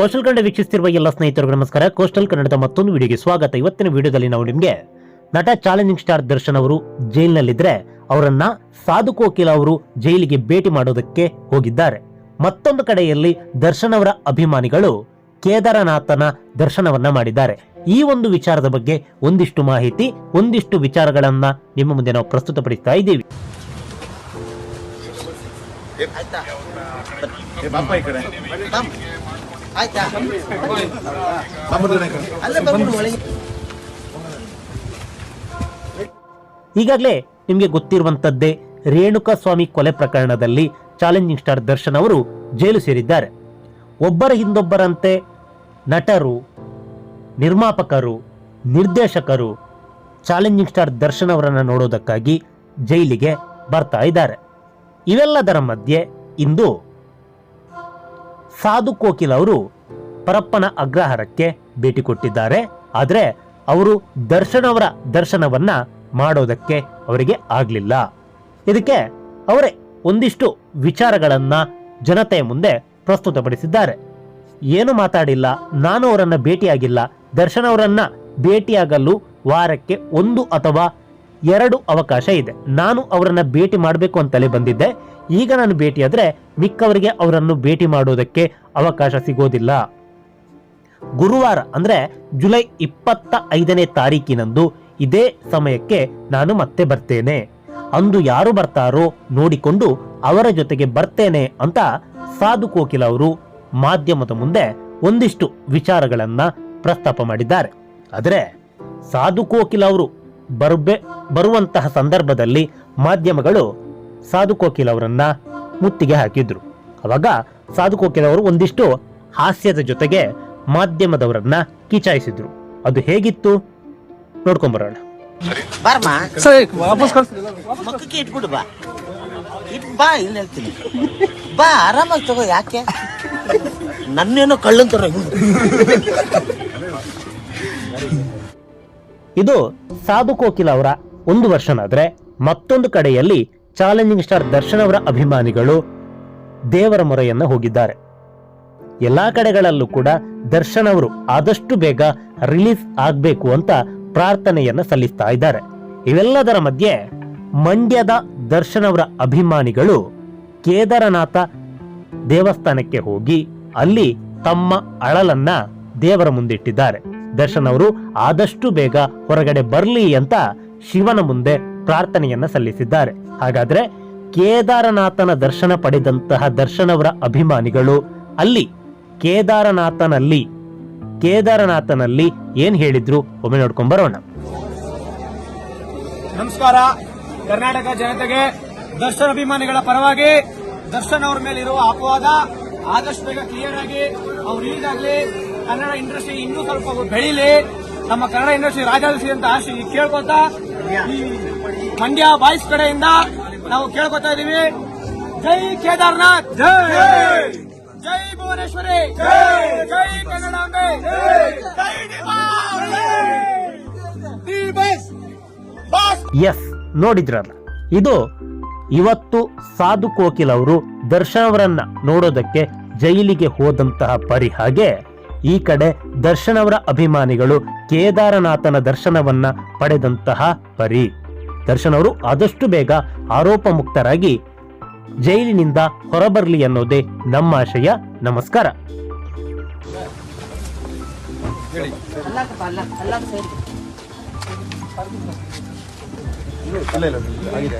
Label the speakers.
Speaker 1: Coastal Kannada ವೀಕ್ಷಿಸುತ್ತಿರುವ ಎಲ್ಲ ಸ್ನೇಹಿತರಿಗೆ ನಮಸ್ಕಾರ. ಕೋಸ್ಟಲ್ ಕನ್ನಡದ ಮತ್ತೊಂದು ವಿಡಿಯೋಗೆ ಸ್ವಾಗತ. ಇವತ್ತಿನ ವಿಡಿಯೋದಲ್ಲಿ ನಾವು ನಿಮಗೆ ನಟ ಚಾಲೆಂಜಿಂಗ್ ಸ್ಟಾರ್ ದರ್ಶನ್ ಅವರು ಜೈಲಿನಲ್ಲಿದ್ದರೆ ಅವರನ್ನ ಸಾಧು ಕೋಕಿಲ ಅವರು ಜೈಲಿಗೆ ಭೇಟಿ ಮಾಡೋದಕ್ಕೆ ಹೋಗಿದ್ದಾರೆ. ಮತ್ತೊಂದು ಕಡೆಯಲ್ಲಿ ದರ್ಶನ್ ಅವರ ಅಭಿಮಾನಿಗಳು ಕೇದಾರನಾಥನ ದರ್ಶನವನ್ನ ಮಾಡಿದ್ದಾರೆ. ಈ ಒಂದು ವಿಚಾರದ ಬಗ್ಗೆ ಒಂದಿಷ್ಟು ಮಾಹಿತಿ, ಒಂದಿಷ್ಟು ವಿಚಾರಗಳನ್ನ ನಿಮ್ಮ ಮುಂದೆ ನಾವು ಪ್ರಸ್ತುತಪಡಿಸ್ತಾ ಇದ್ದೀವಿ.
Speaker 2: ಆಯ್ತಾ?
Speaker 3: ಬಾಬುದನ ಈ ಕಡೆ
Speaker 2: ಅಲ್ಲೇ ಬಂದ್ಬಿಡು ಒಳಗೆ.
Speaker 1: ಈಗಾಗಲೇ ನಿಮಗೆ ಗೊತ್ತಿರುವಂತದ್ದೇ ರೇಣುಕಾ ಸ್ವಾಮಿ ಕೊಲೆ ಪ್ರಕರಣದಲ್ಲಿ ಚಾಲೆಂಜಿಂಗ್ ಸ್ಟಾರ್ ದರ್ಶನ್ ಅವರು ಜೈಲು ಸೇರಿದ್ದಾರೆ. ಒಬ್ಬರ ಹಿಂದೊಬ್ಬರಂತೆ ನಟರು ನಿರ್ಮಾಪಕರು ನಿರ್ದೇಶಕರು ಚಾಲೆಂಜಿಂಗ್ ಸ್ಟಾರ್ ದರ್ಶನ್ ಅವರನ್ನು ನೋಡೋದಕ್ಕಾಗಿ ಜೈಲಿಗೆ ಬರ್ತಾ ಇದ್ದಾರೆ. ಇವೆಲ್ಲದರ ಮಧ್ಯೆ ಇಂದು ಸಾಧು ಕೋಕಿಲ್ ಅವರು ಪರಪ್ಪನ ಅಗ್ರಹಾರಕ್ಕೆ ಭೇಟಿ ಕೊಟ್ಟಿದ್ದಾರೆ. ಆದರೆ ಅವರು ದರ್ಶನವರ ಅವರ ದರ್ಶನವನ್ನ ಮಾಡೋದಕ್ಕೆ ಅವರಿಗೆ ಆಗಲಿಲ್ಲ. ಇದಕ್ಕೆ ಅವರೇ ಒಂದಿಷ್ಟು ವಿಚಾರಗಳನ್ನ ಜನತೆಯ ಮುಂದೆ ಪ್ರಸ್ತುತಪಡಿಸಿದ್ದಾರೆ. ಏನು ಮಾತಾಡಿಲ್ಲ, ನಾನು ಅವರನ್ನ ಭೇಟಿಯಾಗಿಲ್ಲ, ದರ್ಶನ್ ಅವರನ್ನ ಭೇಟಿಯಾಗಲು ವಾರಕ್ಕೆ ಒಂದು ಅಥವಾ ಎರಡು ಅವಕಾಶ ಇದೆ. ನಾನು ಅವರನ್ನ ಭೇಟಿ ಮಾಡಬೇಕು ಅಂತಲೇ ಬಂದಿದ್ದೆ. ಈಗ ನಾನು ಭೇಟಿಯಾದರೆ ಮಿಕ್ಕವರಿಗೆ ಅವರನ್ನು ಭೇಟಿ ಮಾಡುವುದಕ್ಕೆ ಅವಕಾಶ ಸಿಗೋದಿಲ್ಲ. ಗುರುವಾರ ಅಂದ್ರೆ ಜುಲೈ ಇಪ್ಪತ್ತ ಐದನೇ ತಾರೀಕಿನಂದು ಇದೇ ಸಮಯಕ್ಕೆ ನಾನು ಮತ್ತೆ ಬರ್ತೇನೆ. ಅಂದು ಯಾರು ಬರ್ತಾರೋ ನೋಡಿಕೊಂಡು ಅವರ ಜೊತೆಗೆ ಬರ್ತೇನೆ ಅಂತ ಸಾಧು ಕೋಕಿಲ ಅವರು ಮಾಧ್ಯಮದ ಮುಂದೆ ಒಂದಿಷ್ಟು ವಿಚಾರಗಳನ್ನ ಪ್ರಸ್ತಾಪ ಮಾಡಿದ್ದಾರೆ. ಆದರೆ ಸಾಧು ಕೋಕಿಲ ಅವರು ಬರ್ಬೆ ಬರುವಂತಹ ಸಂದರ್ಭದಲ್ಲಿ ಮಾಧ್ಯಮಗಳು ಸಾಧು ಕೋಕಿಲ್ ಅವರನ್ನ ಮುತ್ತಿಗೆ ಹಾಕಿದ್ರು. ಅವಾಗ ಸಾಧು ಕೋಕಿಲ್ ಅವರು ಒಂದಿಷ್ಟು ಹಾಸ್ಯದ ಜೊತೆಗೆ ಮಾಧ್ಯಮದವರನ್ನ ಕಿಚಾಯಿಸಿದ್ರು. ಅದು ಹೇಗಿತ್ತು? ನೋಡ್ಕೊಂಬರೋಣ
Speaker 2: ಬಾರಮ್ಮ
Speaker 3: ಸರ್. ವಾಪಸ್ ಕಳ್ಸಿ
Speaker 2: ಮಕ್ಕಕ್ಕೆ ಇಟ್ಬಿಡು ಬಾ. ಇಟ್ ಇಲ್ಲಿ ಹೇಳ್ತೀನಿ. ಬಾ ಆರಾಮಾಗಿ ತಗೋ ಯಾಕೆ? ನನ್ನೇನೋ ಕಳ್ಳಂತರ
Speaker 1: ಇದು ಸಾಧು ಕೋಕಿಲ್ ಅವರ ಒಂದು ವರ್ಷನಾದ್ರೆ ಮತ್ತೊಂದು ಕಡೆಯಲ್ಲಿ ಚಾಲೆಂಜಿಂಗ್ ಸ್ಟಾರ್ ದರ್ಶನ್ ಅವರ ಅಭಿಮಾನಿಗಳು ದೇವರ ಮೊರೆಯನ್ನ ಹೋಗಿದ್ದಾರೆ. ಎಲ್ಲಾ ಕಡೆಗಳಲ್ಲೂ ಕೂಡ ದರ್ಶನ್ ಅವರು ಆದಷ್ಟು ಬೇಗ ರಿಲೀಸ್ ಆಗಬೇಕು ಅಂತ ಪ್ರಾರ್ಥನೆಯನ್ನ ಸಲ್ಲಿಸ್ತಾ ಇದ್ದಾರೆ. ಇವೆಲ್ಲದರ ಮಧ್ಯೆ ಮಂಡ್ಯದ ದರ್ಶನ್ ಅವರ ಅಭಿಮಾನಿಗಳು ಕೇದಾರನಾಥ ದೇವಸ್ಥಾನಕ್ಕೆ ಹೋಗಿ ಅಲ್ಲಿ ತಮ್ಮ ಅಳಲನ್ನ ದೇವರ ಮುಂದಿಟ್ಟಿದ್ದಾರೆ. ದರ್ಶನ್ ಅವರು ಆದಷ್ಟು ಬೇಗ ಹೊರಗಡೆ ಬರಲಿ ಅಂತ ಶಿವನ ಮುಂದೆ ಪ್ರಾರ್ಥನೆಯನ್ನ ಸಲ್ಲಿಸಿದ್ದಾರೆ. ಹಾಗಾದ್ರೆ ಕೇದಾರನಾಥನ ದರ್ಶನ ಪಡೆದಂತಹ ದರ್ಶನವರ ಅಭಿಮಾನಿಗಳು ಅಲ್ಲಿ ಕೇದಾರನಾಥನಲ್ಲಿ ಕೇದಾರನಾಥನಲ್ಲಿ ಏನ್ ಹೇಳಿದ್ರು? ಒಮ್ಮೆ ನೋಡ್ಕೊಂಡ್ ಬರೋಣ.
Speaker 4: ನಮಸ್ಕಾರ. ಕರ್ನಾಟಕ ಜನತೆಗೆ ದರ್ಶನ ಅಭಿಮಾನಿಗಳ ಪರವಾಗಿ ದರ್ಶನ್ ಅವ್ರ ಮೇಲೆ ಇರುವ ಅಪವಾದ ಆದಷ್ಟು ಬೇಗ ಕ್ಲಿಯರ್ ಆಗಿ ಅವ್ರು ಈಗಾಗಲೇ ಕನ್ನಡ ಇಂಡಸ್ಟ್ರಿ ಇನ್ನೂ ಸ್ವಲ್ಪ ಬೆಳೀಲಿ. ನಮ್ಮ ಕನ್ನಡ ಇಂಡಸ್ಟ್ರಿ ರಾಜಿ ಅಂತ ಆಶೆ ಕೇಳ್ಕೊತಾ ಈ ಮಂಡ್ಯ ಬಾಯ್ಸ್ ಕಡೆಯಿಂದ ನಾವು ಕೇಳ್ಕೊತಾ ಇದೀವಿ ಜೈ ಕೇದಾರ್ನಾಥ್! ಜೈ! ಜೈ ಭುವನೇಶ್ವರಿ! ಜೈ! ಜೈ ಡಿ ಬಸ್ ಬಾಸ್
Speaker 1: ಎಸ್ ನೋಡಿದ್ರಲ್ಲ. ಇದು ಇವತ್ತು ಸಾಧು ಕೋಕಿಲ್ ಅವರು ದರ್ಶನ್ ಅವರನ್ನ ನೋಡೋದಕ್ಕೆ ಜೈಲಿಗೆ ಹೋದಂತಹ ಪರಿ ಹಾಗೆ ಈ ಕಡೆ ದರ್ಶನವರ ಅಭಿಮಾನಿಗಳು ಕೇದಾರನಾಥನ ದರ್ಶನವನ್ನ ಪಡೆದಂತಹ ಪರಿ. ದರ್ಶನವರು ಆದಷ್ಟು ಬೇಗ ಆರೋಪ ಮುಕ್ತರಾಗಿ ಜೈಲಿನಿಂದ ಹೊರಬರಲಿ ಅನ್ನೋದೇ ನಮ್ಮ ಆಶಯ. ನಮಸ್ಕಾರ.
Speaker 3: ಆಗಿದೆ